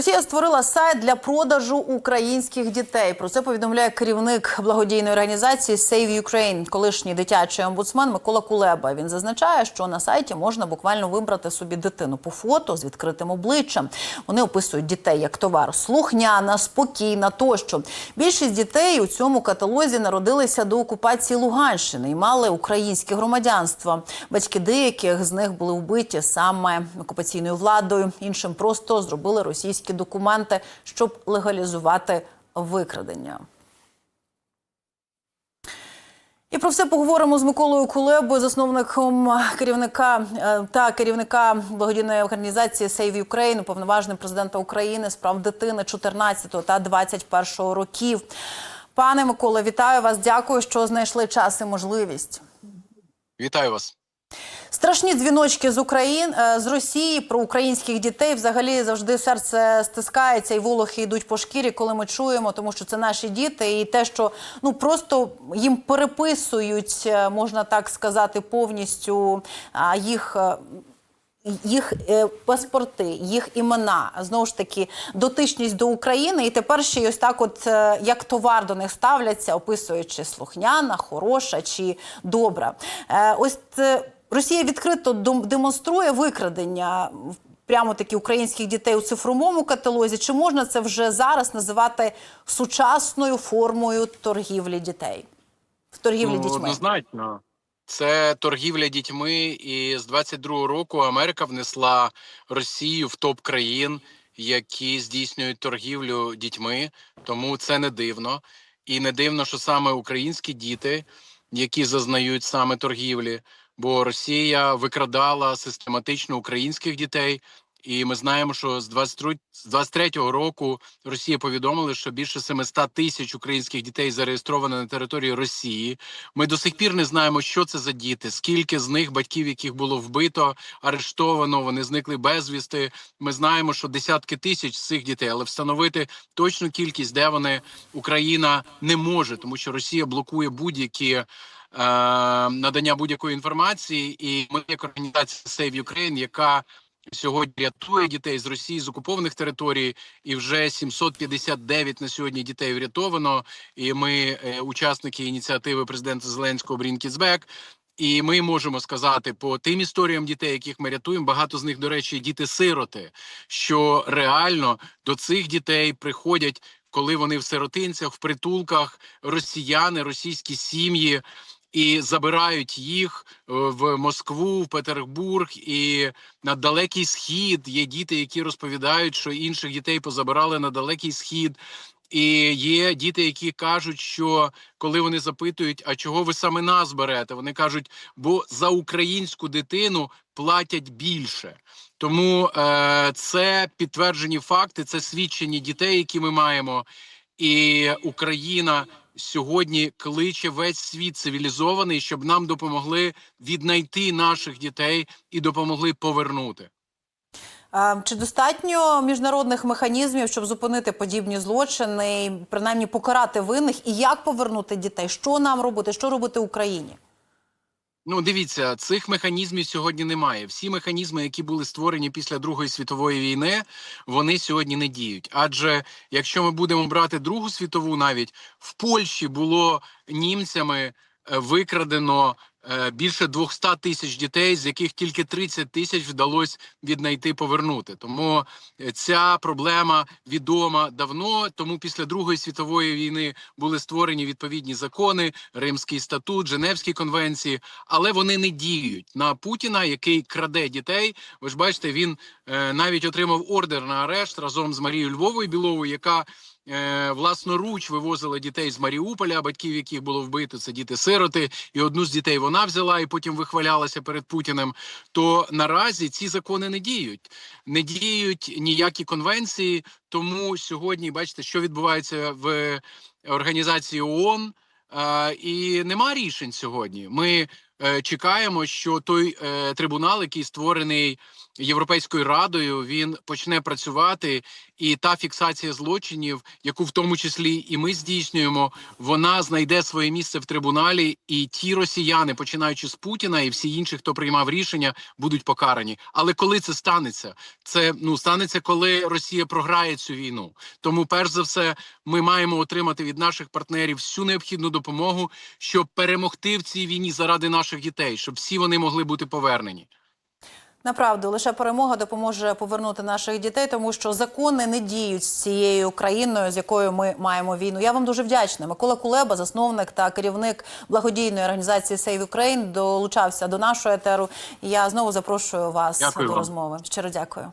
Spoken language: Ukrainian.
Росія створила сайт для продажу українських дітей. Про це повідомляє керівник благодійної організації Save Ukraine, колишній дитячий омбудсмен Микола Кулеба. Він зазначає, що на сайті можна буквально вибрати собі дитину по фото з відкритим обличчям. Вони описують дітей як товар слухняна, спокійна тощо. Більшість дітей у цьому каталозі народилися до окупації Луганщини і мали українське громадянство. Батьки деяких з них були вбиті саме окупаційною владою. Іншим просто зробили російські документи, щоб легалізувати викрадення. І про все поговоримо з Миколою Кулебою, засновником керівника е, та керівника благодійної організації Save Ukraine, уповноваженим президента України з прав дитини 14 та 21 років. Пане Миколе, вітаю вас. Дякую, що знайшли час і можливість. Вітаю вас. Страшні дзвіночки з України з Росії про українських дітей. Взагалі завжди серце стискається, і волохи йдуть по шкірі, коли ми чуємо, тому що це наші діти, і те, що ну просто їм переписують, е, можна так сказати, повністю їх. е, Їх е, паспорти, їх імена, знову ж таки, дотичність до України, і тепер ще й ось так, от е, як товар до них ставляться, описуючи слухняна, хороша чи добра. Е, ось е, Росія відкрито демонструє викрадення прямо таки українських дітей у цифровому каталозі. Чи можна це вже зараз називати сучасною формою торгівлі дітей? В торгівлі Ну, дітьми? однозначно. Це торгівля дітьми, і з 22-го року Америка внесла Росію в топ країн, які здійснюють торгівлю дітьми. Тому це не дивно. І не дивно, що саме українські діти, які зазнають саме торгівлі, бо Росія викрадала систематично українських дітей. І ми знаємо, що з 23 з 23-го року Росія повідомила, що більше 700 тисяч українських дітей зареєстровано на території Росії. Ми до сих пір не знаємо, що це за діти, скільки з них батьків, яких було вбито, арештовано, вони зникли безвісти. Ми знаємо, що десятки тисяч цих дітей, але встановити точну кількість, де вони Україна не може, тому що Росія блокує будь-які. Е, Надання будь-якої інформації, і ми, як організація Save Ukraine, яка сьогодні рятує дітей з Росії з окупованих територій, і вже 759 на сьогодні дітей врятовано. І ми е, учасники ініціативи президента Зеленського Брінкіцбек. І ми можемо сказати по тим історіям дітей, яких ми рятуємо. Багато з них, до речі, діти-сироти. Що реально до цих дітей приходять, коли вони в сиротинцях, в притулках, росіяни, російські сім'ї. І забирають їх е, в Москву, в Петербург і на далекий схід. Є діти, які розповідають, що інших дітей позабирали на далекий схід. І є діти, які кажуть, що коли вони запитують, а чого ви саме нас берете, вони кажуть, бо за українську дитину платять більше. Тому е, це підтверджені факти, це свідчені дітей, які ми маємо. І Україна сьогодні кличе весь світ цивілізований, щоб нам допомогли віднайти наших дітей і допомогли повернути. Чи достатньо міжнародних механізмів, щоб зупинити подібні злочини, принаймні покарати винних, і як повернути дітей? Що нам робити? Що робити Україні? Ну, дивіться, цих механізмів сьогодні немає. Всі механізми, які були створені після Другої світової війни, вони сьогодні не діють. Адже якщо ми будемо брати Другу світову, навіть в Польщі було німцями е, викрадено більше 200 тисяч дітей, з яких тільки 30 тисяч вдалося віднайти повернути. Тому е, ця проблема відома давно. Тому після Другої світової війни були створені відповідні закони, Римський статут, Женевські конвенції, але вони не діють на Путіна, який краде дітей. Ви ж бачите, він е, навіть отримав ордер на арешт разом з Марією Львовою Біловою, яка е, власноруч вивозила дітей з Маріуполя, батьків яких було вбито. Це діти-сироти, і одну з дітей вона взяла і потім вихвалялася перед Путіним. То наразі ці закони не діють, не діють ніякі конвенції. Тому сьогодні бачите, що відбувається в організації ООН. Е, і нема рішень сьогодні. Ми е, чекаємо, що той е, трибунал, який створений Європейською радою він почне працювати, і та фіксація злочинів, яку в тому числі і ми здійснюємо, вона знайде своє місце в трибуналі, і ті росіяни, починаючи з Путіна і всі інші, хто приймав рішення, будуть покарані. Але коли це станеться, це ну станеться, коли Росія програє цю війну. Тому, перш за все, ми маємо отримати від наших партнерів всю необхідну допомогу, щоб перемогти в цій війні заради наших дітей, щоб всі вони могли бути повернені. Направду, лише перемога допоможе повернути наших дітей, тому що закони не діють з цією країною, з якою ми маємо війну. Я вам дуже вдячна. Микола Кулеба, засновник та керівник благодійної організації Save Ukraine, долучався до нашого етеру. І Я знову запрошую вас Дякую до вам. розмови. Щиро дякую.